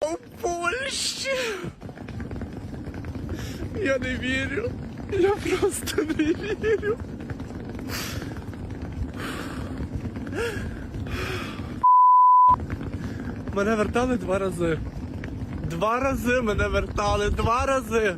в Польщі. Я не вірю. Я просто не вірю. Мене вертали два рази. Два рази мене вертали, два рази.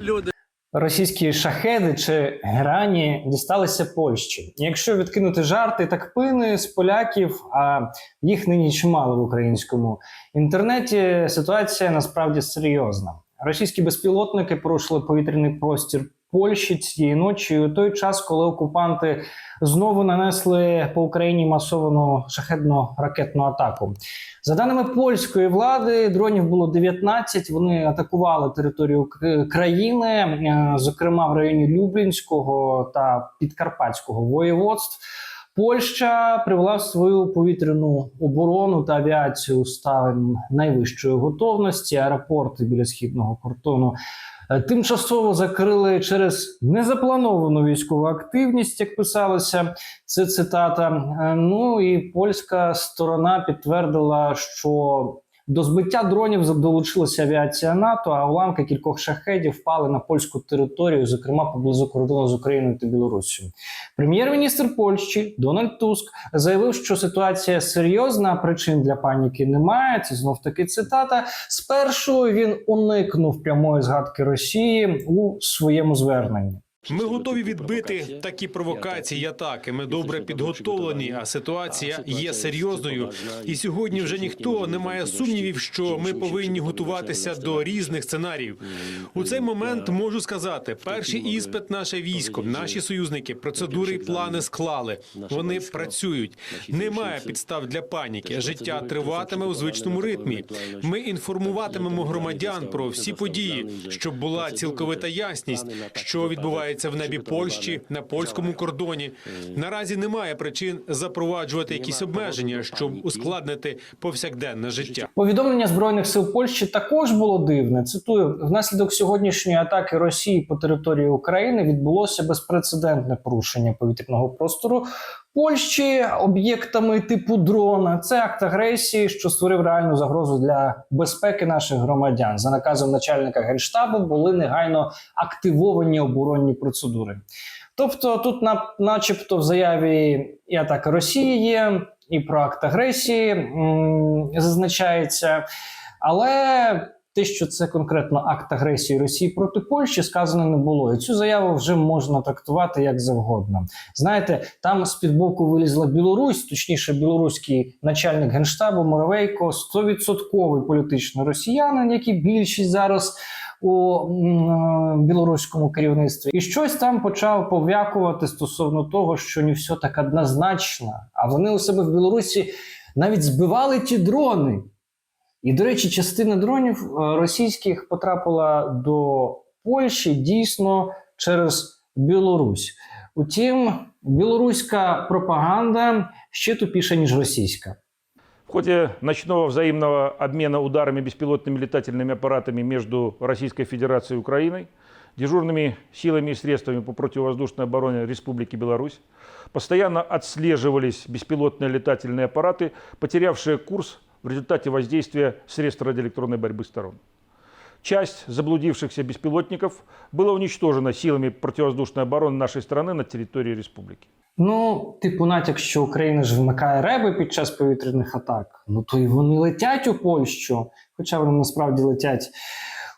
Люди. Російські шахеди чи грані дісталися Польщі. Якщо відкинути жарти та кпини з поляків, а їх нині чимало в українському інтернеті, ситуація насправді серйозна. Російські безпілотники порушили повітряний простір Польщі цієї ночі. У той час, коли окупанти знову нанесли по Україні масовану шахедну ракетну атаку. За даними польської влади, дронів було 19. Вони атакували територію країни, е, зокрема в районі Люблінського та Підкарпатського воєводств. Польща привела свою повітряну оборону та авіацію у стан найвищої готовності. Аеропорти біля східного кордону тимчасово закрили через незаплановану військову активність, як писалося. Це цитата. Е, Ну і польська сторона підтвердила, що до збиття дронів долучилася авіація НАТО, а уламки кількох шахедів впали на польську територію, зокрема поблизу кордону з Україною та Білоруссю. Прем'єр-міністр Польщі Дональд Туск заявив, що ситуація серйозна, причин для паніки немає. Це знов таки цитата. Спершу він уникнув прямої згадки Росії у своєму зверненні. Ми готові відбити такі провокації, і атаки. Ми добре підготовлені, а ситуація є серйозною. І сьогодні вже ніхто не має сумнівів, що ми повинні готуватися до різних сценаріїв. У цей момент можу сказати: перший іспит наше військо, наші союзники, процедури і плани склали. Вони працюють. Немає підстав для паніки. Життя триватиме у звичному ритмі. Ми інформуватимемо громадян про всі події, щоб була цілковита ясність, що відбувається в небі Польщі на польському кордоні. Наразі немає причин запроваджувати якісь обмеження, щоб ускладнити повсякденне життя. Повідомлення збройних сил Польщі також було дивне. Цитую: внаслідок сьогоднішньої атаки Росії по території України відбулося безпрецедентне порушення повітряного простору Польщі об'єктами типу дрона. Це акт агресії, що створив реальну загрозу для безпеки наших громадян. За наказом начальника генштабу були негайно активовані оборонні процедури. Тобто, тут, на, начебто, в заяві і атака Росії є, і про акт агресії м, зазначається. Але те, що це конкретно акт агресії Росії проти Польщі, сказано не було. І цю заяву вже можна трактувати як завгодно. Знаєте, там з-під боку вилізла Білорусь, точніше, білоруський начальник генштабу Моровейко, 100% політичний росіянин, як і більшість зараз. У білоруському керівництві і щось там почав пов'якувати стосовно того, що не все так однозначно. А вони у себе в Білорусі навіть збивали ті дрони. І, до речі, частина дронів е, російських потрапила до Польщі дійсно через Білорусь. Утім, білоруська пропаганда ще тупіша, ніж російська. В ходе ночного взаимного обмена ударами беспилотными летательными аппаратами между Российской Федерацией и Украиной, дежурными силами и средствами по противовоздушной обороне Республики Беларусь постоянно отслеживались беспилотные летательные аппараты, потерявшие курс в результате воздействия средств радиоэлектронной борьбы сторон. Часть заблудившихся беспилотников была уничтожена силами противовоздушной обороны нашей страны на территории республики. Ну, типу, натяк, що Україна ж вмикає реби під час повітряних атак. Ну то й вони летять у Польщу, хоча вони насправді летять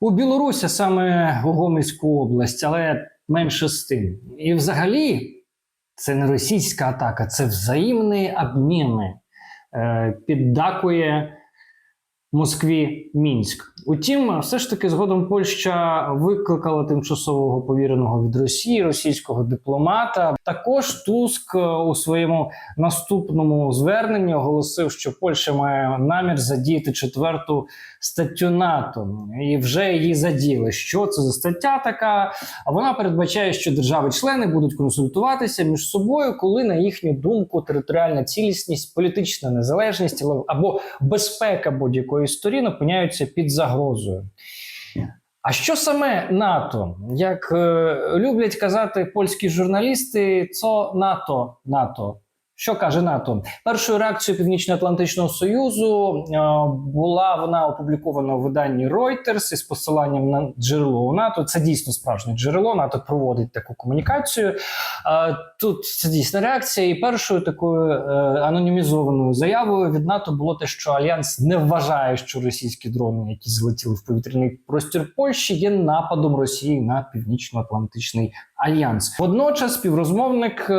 у Білорусь, а саме у Гомельську область, але менше з тим. І взагалі, це не російська атака, це взаємні обміни. Е, піддакує Москві Мінськ. Утім, все ж таки згодом Польща викликала тимчасового повіреного від Росії російського дипломата. Також Туск е, у своєму наступному зверненні оголосив, що Польща має намір задіяти четверту статтю НАТО, і вже її заділи. Що це за стаття така? Вона передбачає, що держави-члени будуть консультуватися між собою, коли на їхню думку територіальна цілісність, політична незалежність або безпека будь-якої сторін опиняються під загрозою. А що саме НАТО? Як е, люблять казати польські журналісти, це НАТО НАТО. Що каже НАТО? Першою реакцією Північно-Атлантичного Союзу е, була вона опублікована у виданні Reuters із посиланням на джерело у НАТО. Це дійсно справжнє джерело. НАТО проводить таку комунікацію. Е, Тут це дійсна реакція. І першою такою е, анонімізованою заявою від НАТО було те, що альянс не вважає, що російські дрони, які злетіли в повітряний простір Польщі, є нападом Росії на північно-атлантичний альянс. Водночас співрозмовник е,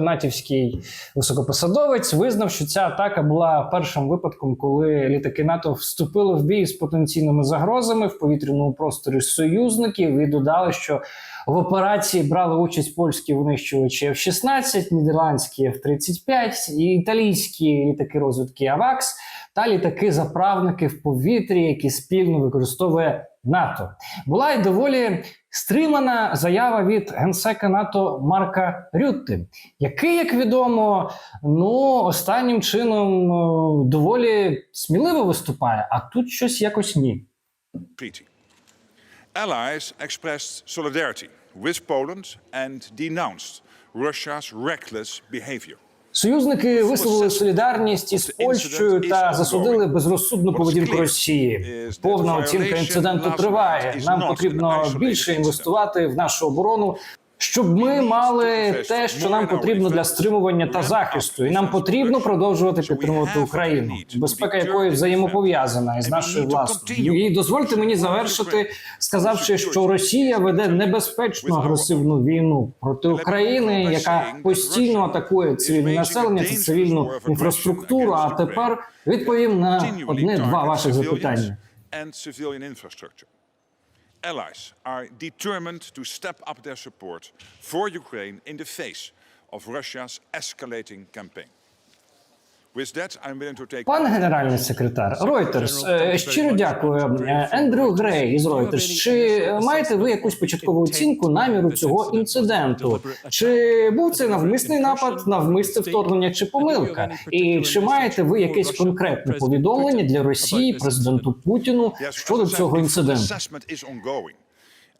натівський високопосадовець визнав, що ця атака була першим випадком, коли літаки НАТО вступили в бій з потенційними загрозами в повітряному просторі союзників і додали, що в операції брали участь польські винищувачі F-16, нідерландські F-35 і італійські літаки розвідки АВАКС та літаки-заправники в повітрі, які спільно використовує НАТО. Була й доволі стримана заява від генсека НАТО Марка Рютти, який, як відомо, ну останнім чином е, доволі сміливо виступає, а тут щось якось ні. Allies expressed solidarity with Poland and denounced Russia's reckless behavior. Союзники висловили солідарність із Польщею та засудили безрозсудну поведінку Росії. Повна оцінка інциденту триває. Нам потрібно більше інвестувати в нашу оборону. Щоб ми мали те, що нам потрібно для стримування та захисту, і нам потрібно продовжувати підтримувати Україну, безпека якої взаємопов'язана із нашою власною. І дозвольте мені завершити, сказавши, що Росія веде небезпечну агресивну війну проти України, яка постійно атакує цивільне населення та цивільну інфраструктуру. А тепер відповім на одне-два ваших запитання. Allies are determined to step up their support for Ukraine in the face of Russia's escalating campaign. Пане генеральний секретар, Reuters, е, щиро дякую. Ендрю Грей із Reuters, Чи маєте ви якусь початкову оцінку наміру цього інциденту? Чи був це навмисний напад, навмисне вторгнення чи помилка? І чи маєте ви якесь конкретне повідомлення для Росії, президенту Путіну щодо цього інциденту?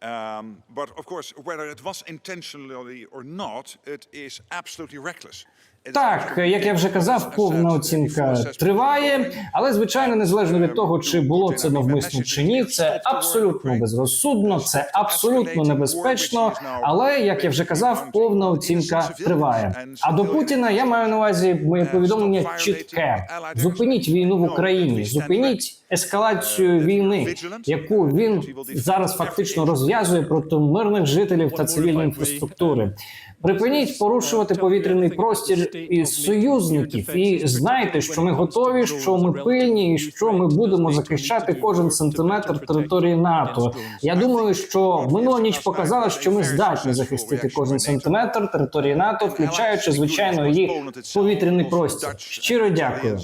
Um, but of course, whether it was intentionally or not, it is absolutely reckless. Так, як я вже казав, повна оцінка триває, але звичайно, незалежно від того, чи було це навмисно чи ні, це абсолютно безрозсудно, це абсолютно небезпечно. Але як я вже казав, повна оцінка триває. А до Путіна я маю на увазі моє повідомлення чітке: зупиніть війну в Україні, зупиніть ескалацію війни, яку він зараз фактично розв'язує проти мирних жителів та цивільної інфраструктури. Припиніть порушувати повітряний простір із союзників, і знайте, що ми готові, що ми пильні, і що ми будемо захищати кожен сантиметр території НАТО. Я думаю, що минула ніч показала, що ми здатні захистити кожен сантиметр території НАТО, включаючи звичайно її повітряний простір. Щиро дякую.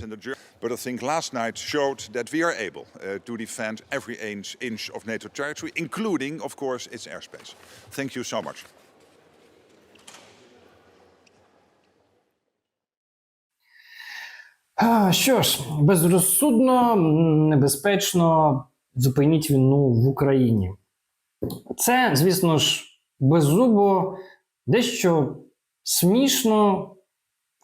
Able uh, to defend every inch of NATO territory, including, of course, its airspace. Thank you so much. Що ж, безрозсудно, небезпечно зупиніть війну в Україні. Це, звісно ж, беззубо, дещо смішно,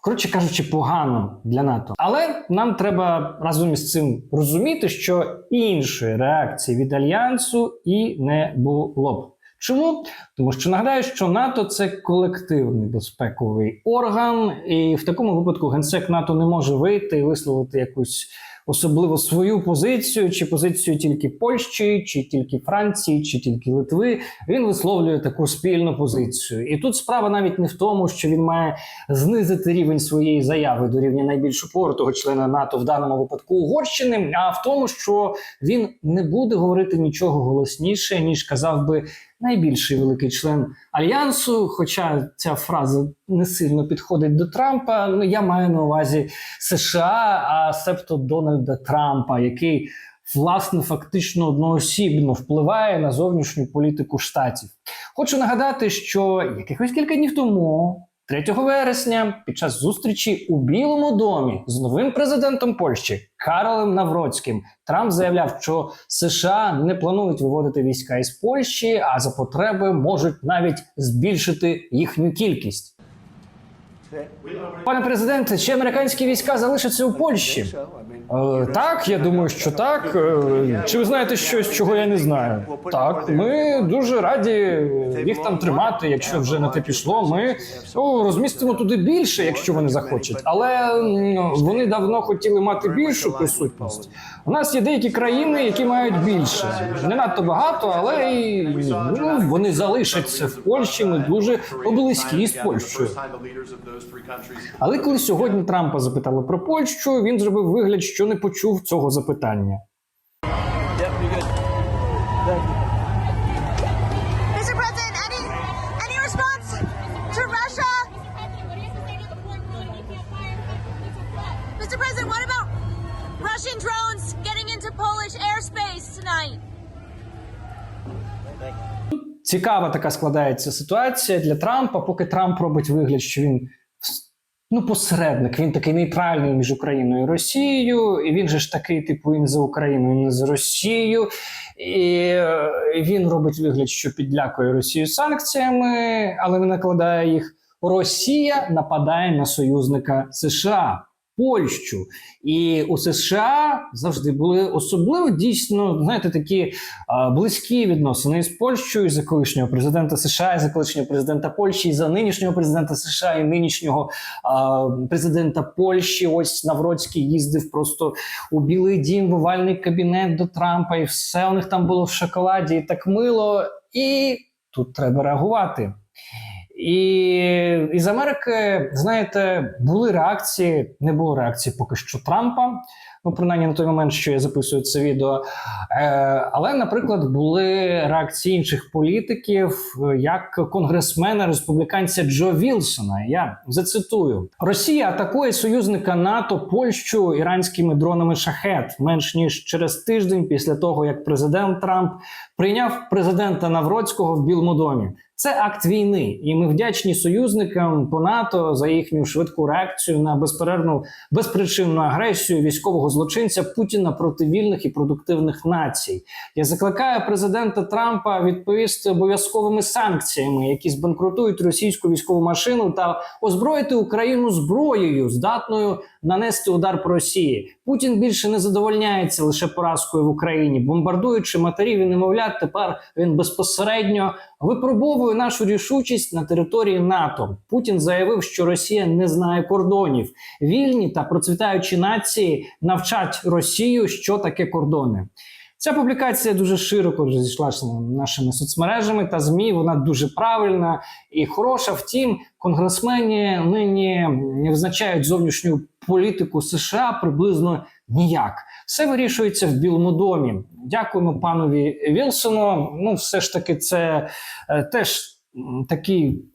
коротше кажучи, погано для НАТО. Але нам треба разом із цим розуміти, що іншої реакції від альянсу і не було б. Чому? Тому що нагадаю, що НАТО це колективний безпековий орган, і в такому випадку генсек НАТО не може вийти і висловити якусь особливо свою позицію, чи позицію тільки Польщі, чи тільки Франції, чи тільки Литви. Він висловлює таку спільну позицію. І тут справа навіть не в тому, що він має знизити рівень своєї заяви до рівня найбільш упортого члена НАТО, в даному випадку Угорщини, а в тому, що він не буде говорити нічого голосніше, ніж казав би найбільший великий член альянсу. Хоча ця фраза не сильно підходить до Трампа. Ну я маю на увазі США, а себто Дональда Трампа, який власне фактично одноосібно впливає на зовнішню політику штатів. Хочу нагадати, що якихось кілька днів тому. 3 вересня під час зустрічі у Білому домі з новим президентом Польщі Каролем Навроцьким Трамп заявляв, що США не планують виводити війська із Польщі, а за потреби можуть навіть збільшити їхню кількість. Пане президенте, чи американські війська залишаться у Польщі? Е, так, я думаю, що так. Е, чи ви знаєте щось, чого я не знаю? Так, ми дуже раді їх там тримати, якщо вже на те пішло. Ми о, розмістимо туди більше, якщо вони захочуть. Але вони давно хотіли мати більшу присутність. У нас є деякі країни, які мають більше. Не надто багато, але і, ну, вони залишаться в Польщі. Ми дуже близькі з Польщею. Але коли сьогодні Трампа запитали про Польщу, він зробив вигляд, що не почув цього запитання. Mr. President, any any response to Russia? Mr. President, what about Russian drones getting into Polish airspace? Цікава така складається ситуація для Трампа, поки Трамп робить вигляд, що він ну посередник, він такий нейтральний між Україною і Росією, і він же ж такий, типу, він за Україною, не за Росією. І е, він робить вигляд, що підлякує Росію санкціями, але не накладає їх. Росія нападає на союзника США. Польщу і у США завжди були особливо дійсно знаєте такі а, близькі відносини з Польщею, за колишнього президента США, і за колишнього президента Польщі, і за нинішнього президента США, і нинішнього а, президента Польщі. Ось Навроцький їздив просто у Білий Дім, в овальний кабінет до Трампа, і все у них там було в шоколаді, і так мило. І тут треба реагувати. І із Америки, знаєте, були реакції, не було реакції поки що Трампа. Ну, принаймні на той момент, що я записую це відео. Е, але, наприклад, були реакції інших політиків, як конгресмена республіканця Джо Вілсона. Я зацитую: Росія атакує союзника НАТО Польщу іранськими дронами шахет менш ніж через тиждень після того, як президент Трамп прийняв президента Навроцького в Білому домі. Це акт війни, і ми вдячні союзникам по НАТО за їхню швидку реакцію на безперервну безпричинну агресію військового злочинця Путіна проти вільних і продуктивних націй. Я закликаю президента Трампа відповісти обов'язковими санкціями, які збанкрутують російську військову машину та озброїти Україну зброєю, здатною нанести удар по Росії. Путін більше не задовольняється лише поразкою в Україні, бомбардуючи матерів і немовлят. Тепер він безпосередньо випробовує нашу рішучість на території НАТО. Путін заявив, що Росія не знає кордонів. Вільні та процвітаючі нації навчать Росію, що таке кордони. Ця публікація дуже широко розійшлася нашими соцмережами та змі. Вона дуже правильна і хороша. Втім, конгресмені нині не визначають зовнішню політику США приблизно ніяк. Все вирішується в Білому домі. Дякуємо панові Вілсону. Ну, все ж таки, це е, теж такий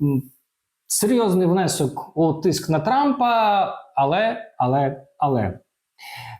серйозний внесок у тиск на Трампа, але, але, але.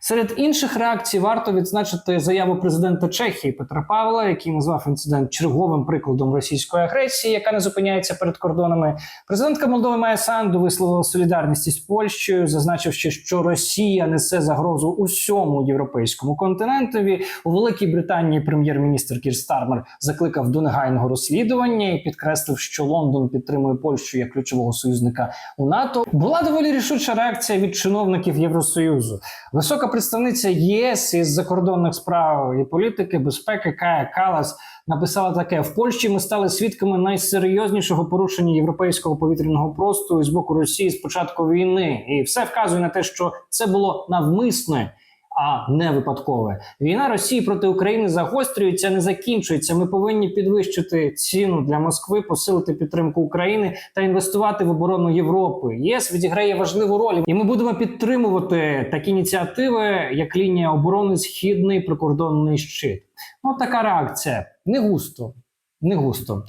Серед інших реакцій варто відзначити заяву президента Чехії Петра Павла, який назвав інцидент черговим прикладом російської агресії, яка не зупиняється перед кордонами. Президентка Молдови Майя Санду висловила солідарність із Польщею, зазначивши, що Росія несе загрозу усьому європейському континентові. У Великій Британії прем'єр-міністр Кір Стармер закликав до негайного розслідування і підкреслив, що Лондон підтримує Польщу як ключового союзника у НАТО. Була доволі рішуча реакція від чиновників Євросоюзу. Висока представниця ЄС із закордонних справ і політики безпеки Кая Калас написала таке: в Польщі ми стали свідками найсерйознішого порушення європейського повітряного простору з боку Росії з початку війни, і все вказує на те, що це було навмисне. А не випадкове війна Росії проти України загострюється, не закінчується. Ми повинні підвищити ціну для Москви, посилити підтримку України та інвестувати в оборону Європи. ЄС відіграє важливу роль, і ми будемо підтримувати такі ініціативи, як лінія оборони Східний прикордонний щит. Ну така реакція не густо. Не густо.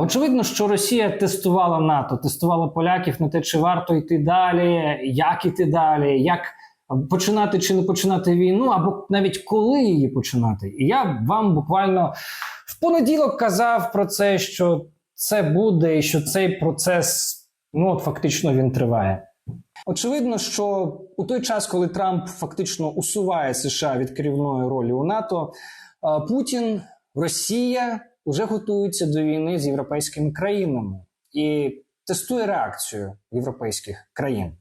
Очевидно, що Росія тестувала НАТО, тестувала поляків на те, чи варто йти далі, як іти далі, як починати чи не починати війну, або навіть коли її починати. І я вам буквально в понеділок казав про це, що це буде, і що цей процес ну от фактично він триває. Очевидно, що у той час, коли Трамп фактично усуває США від керівної ролі у НАТО, Путін, Росія вже готуються до війни з європейськими країнами. І тестує реакцію європейських країн.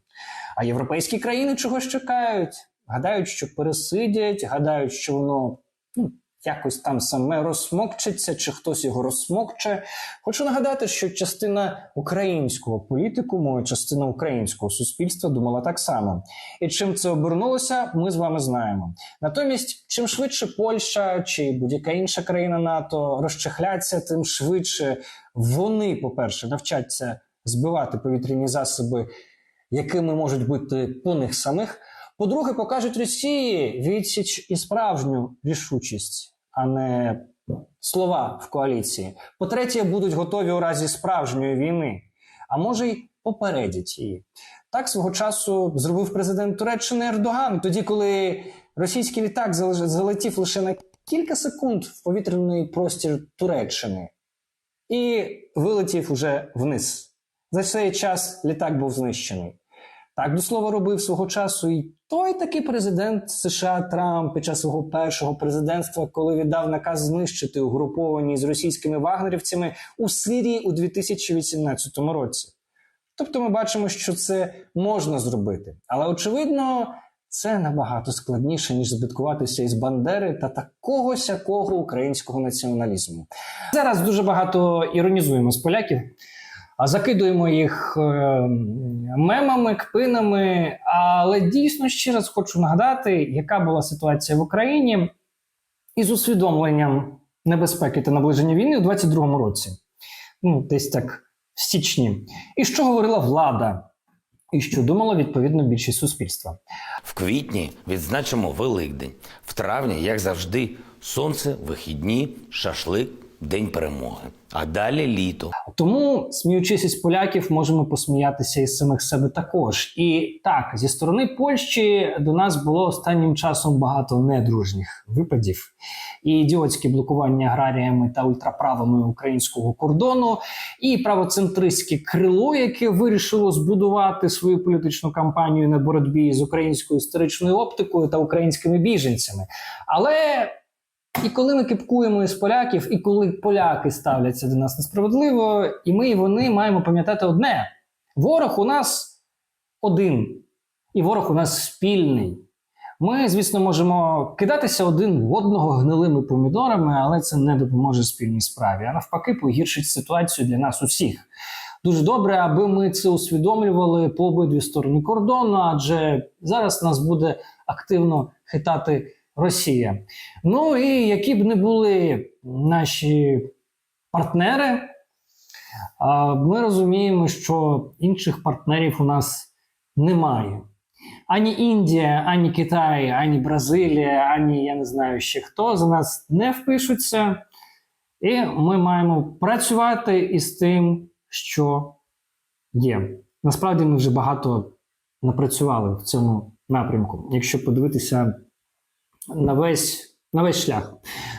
А європейські країни чогось чекають? Гадають, що пересидять, гадають, що воно ну, якось там саме розсмокчеться, чи хтось його розсмокче. Хочу нагадати, що частина українського політикуму частина українського суспільства думала так само. І чим це обернулося, ми з вами знаємо. Натомість, чим швидше Польща чи будь-яка інша країна НАТО розчехляться, тим швидше вони, по-перше, навчаться збивати повітряні засоби, якими можуть бути по них самих. По-друге, покажуть Росії відсіч і справжню рішучість, а не слова в коаліції. По-третє, будуть готові у разі справжньої війни, а може й попередять її. Так свого часу зробив президент Туреччини Ердоган, тоді, коли російський літак залетів лише на кілька секунд в повітряний простір Туреччини і вилетів уже вниз. За цей час літак був знищений. Так до слова робив свого часу і той такий президент США Трамп під час свого першого президентства, коли віддав наказ знищити угруповані з російськими вагнерівцями у Сирії у 2018 році. Тобто ми бачимо, що це можна зробити, але очевидно, це набагато складніше ніж збиткуватися із Бандери та такого сякого українського націоналізму. Зараз дуже багато іронізуємо з поляків, а закидуємо їх е, мемами, кпинами. Але дійсно ще раз хочу нагадати, яка була ситуація в Україні із усвідомленням небезпеки та наближення війни у 22-му році. Ну, десь так в січні. І що говорила влада, і що думала відповідно більшість суспільства. В квітні відзначимо Великдень. В травні, як завжди, сонце, вихідні, шашлик, день перемоги. А далі літо. Тому, сміючись із поляків, можемо посміятися із самих себе також. І так, зі сторони Польщі до нас було останнім часом багато недружніх випадів. І ідіотське блокування аграріями та ультраправими українського кордону, і правоцентристське крило, яке вирішило збудувати свою політичну кампанію на боротьбі з українською історичною оптикою та українськими біженцями. Але і коли ми кипкуємо із поляків, і коли поляки ставляться до нас несправедливо, і ми, і вони маємо пам'ятати одне: ворог у нас один, і ворог у нас спільний. Ми, звісно, можемо кидатися один в одного гнилими помідорами, але це не допоможе спільній справі, а навпаки, погіршить ситуацію для нас усіх. Дуже добре, аби ми це усвідомлювали по обидві сторони кордону, адже зараз нас буде активно хитати Росія. Ну і які б не були наші партнери, ми розуміємо, що інших партнерів у нас немає. Ані Індія, ані Китай, ані Бразилія, ані я не знаю ще хто за нас не впишуться. І ми маємо працювати із тим, що є. Насправді ми вже багато напрацювали в цьому напрямку, якщо подивитися на весь, на весь шлях.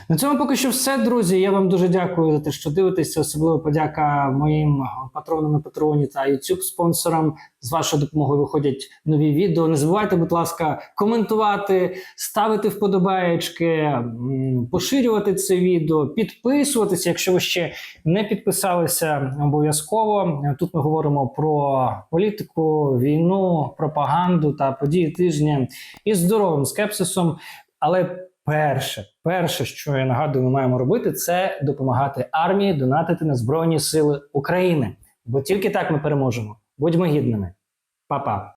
На цьому поки що все, друзі. Я вам дуже дякую за те, що дивитеся. Особливо подяка моїм патронам на Патреоні та youtube спонсорам. З вашою допомогою виходять нові відео. Не забувайте, будь ласка, коментувати, ставити вподобаєчки, поширювати це відео, підписуватися, якщо ви ще не підписалися, обов'язково. Тут ми говоримо про політику, війну, пропаганду та події тижня із здоровим скепсисом. Але перше, перше, що я нагадую, ми маємо робити, це допомагати армії, донатити на Збройні Сили України. Бо тільки так ми переможемо. Будьмо гідними. Па-па.